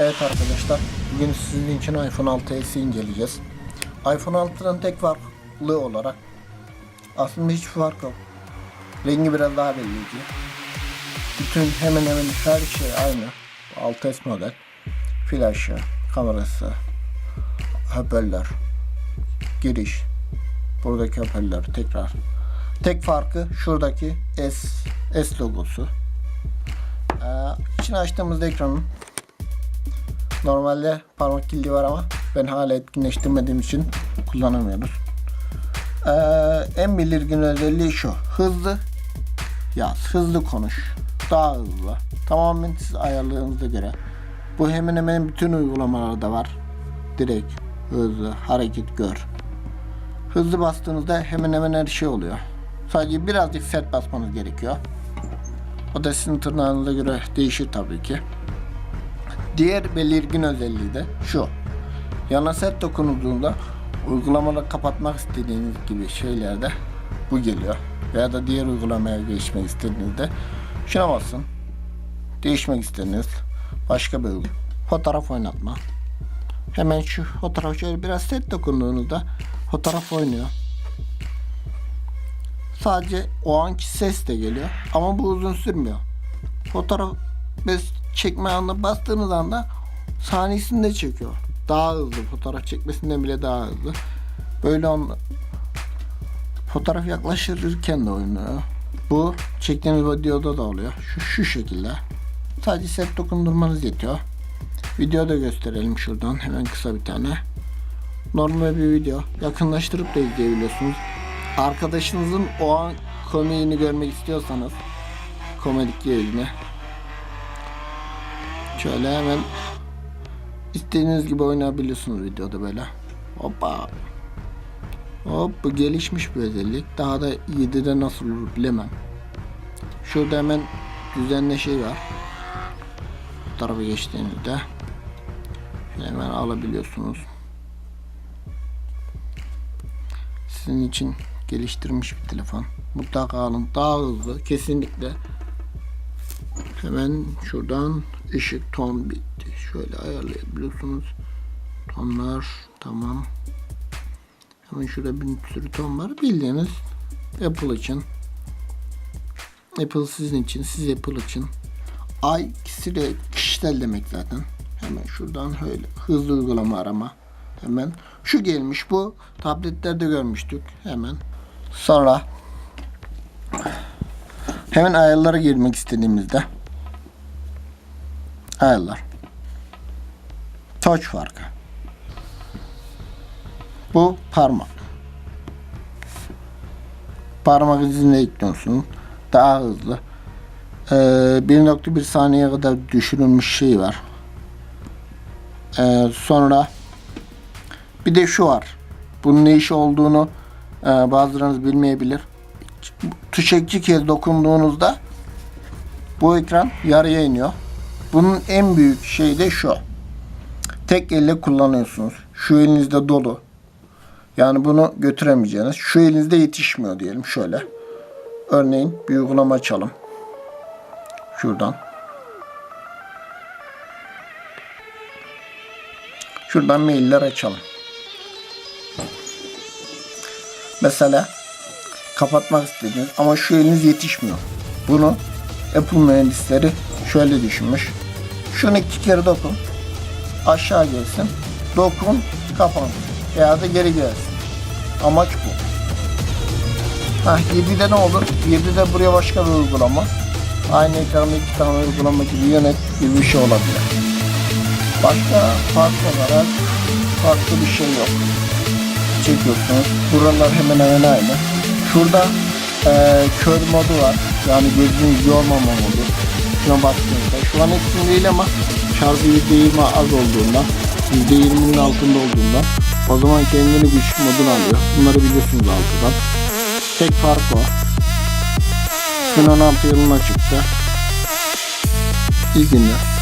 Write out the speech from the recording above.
Evet arkadaşlar, bugün sizin için iPhone 6s'yi inceleyeceğiz. iPhone 6'nın tek farklı olarak aslında hiç fark yok. Rengi biraz daha belirleyici. Bütün hemen hemen her şey aynı. 6s model. Flaşı, kamerası, hoparlör, giriş, buradaki hoparlör tekrar. Tek farkı şuradaki S, S logosu. Ee, içini açtığımızda ekranın Normalde parmak kilidi var ama ben hala etkinleştirmediğim için kullanamıyoruz. Ee, en belirgin özelliği şu. Hızlı yaz, hızlı konuş. Daha hızlı. Tamamen siz ayarlarınıza göre. Bu hemen hemen bütün uygulamalarda var. Direkt hızlı hareket gör. Hızlı bastığınızda hemen hemen her şey oluyor. Sadece birazcık sert basmanız gerekiyor. O da sizin tırnağınıza göre değişir tabii ki. Diğer belirgin özelliği de şu. Yana set dokunulduğunda uygulamaları kapatmak istediğiniz gibi şeylerde bu geliyor. Veya da diğer uygulamaya geçmek istediğinizde şuna basın. Değişmek istediğiniz başka bir uygulama. Fotoğraf oynatma. Hemen şu fotoğraf şöyle biraz set dokunduğunuzda fotoğraf oynuyor. Sadece o anki ses de geliyor ama bu uzun sürmüyor. Fotoğraf biz çekme anına bastığınız anda saniyesinde çekiyor. Daha hızlı fotoğraf çekmesinden bile daha hızlı. Böyle on fotoğraf yaklaşırken de oynuyor. Bu çektiğiniz videoda da oluyor. Şu, şu şekilde. Sadece set dokundurmanız yetiyor. Videoda gösterelim şuradan hemen kısa bir tane. Normal bir video. Yakınlaştırıp da izleyebiliyorsunuz. Arkadaşınızın o an komiğini görmek istiyorsanız komedik yerini Şöyle hemen istediğiniz gibi oynayabiliyorsunuz videoda böyle. Hoppa. Hop bu gelişmiş bir özellik. Daha da 7'de nasıl olur bilemem. Şurada hemen düzenle şey var. Bu tarafa geçtiğinizde hemen alabiliyorsunuz. Sizin için geliştirmiş bir telefon. Mutlaka alın. Daha hızlı. Kesinlikle. Hemen şuradan ışık ton bitti. Şöyle ayarlayabiliyorsunuz. Tonlar tamam. Hemen şurada bir sürü ton var. Bildiğiniz Apple için. Apple sizin için, siz Apple için. Ay ikisi de kişisel demek zaten. Hemen şuradan öyle hızlı uygulama arama. Hemen şu gelmiş bu tabletlerde görmüştük. Hemen sonra hemen ayarlara girmek istediğimizde ayarlar. Touch farkı. Bu parmak. Parmak izini ekliyorsun. Daha hızlı. Ee, 1.1 saniye kadar düşürülmüş şey var. Ee, sonra bir de şu var. Bunun ne iş olduğunu e, bazılarınız bilmeyebilir. Tuşa iki kez dokunduğunuzda bu ekran yarıya iniyor. Bunun en büyük şeyi de şu. Tek elle kullanıyorsunuz. Şu elinizde dolu. Yani bunu götüremeyeceğiniz. Şu elinizde yetişmiyor diyelim şöyle. Örneğin bir uygulama açalım. Şuradan. Şuradan mailler açalım. Mesela kapatmak istediğiniz ama şu eliniz yetişmiyor. Bunu Apple mühendisleri şöyle düşünmüş. Şunu iki kere dokun. Aşağı gelsin. Dokun, kapan. Veya da geri gelsin. Amaç bu. Ha 7'de ne olur? 7'de buraya başka bir uygulama. Aynı ekranda iki tane uygulama gibi yönet gibi bir şey olabilir. Başka farklı olarak farklı bir şey yok. Çekiyorsunuz. Buralar hemen hemen aynı. Şurada eee kör modu var. Yani gözünüz yormama modu. Şuna baktığınızda. Şu an hepsinde değil ama şarjı %20 az olduğundan %20'nin altında olduğundan o zaman kendini güç moduna alıyor. Bunları biliyorsunuz altıdan. Tek fark o. 2016 yılına çıktı. İyi.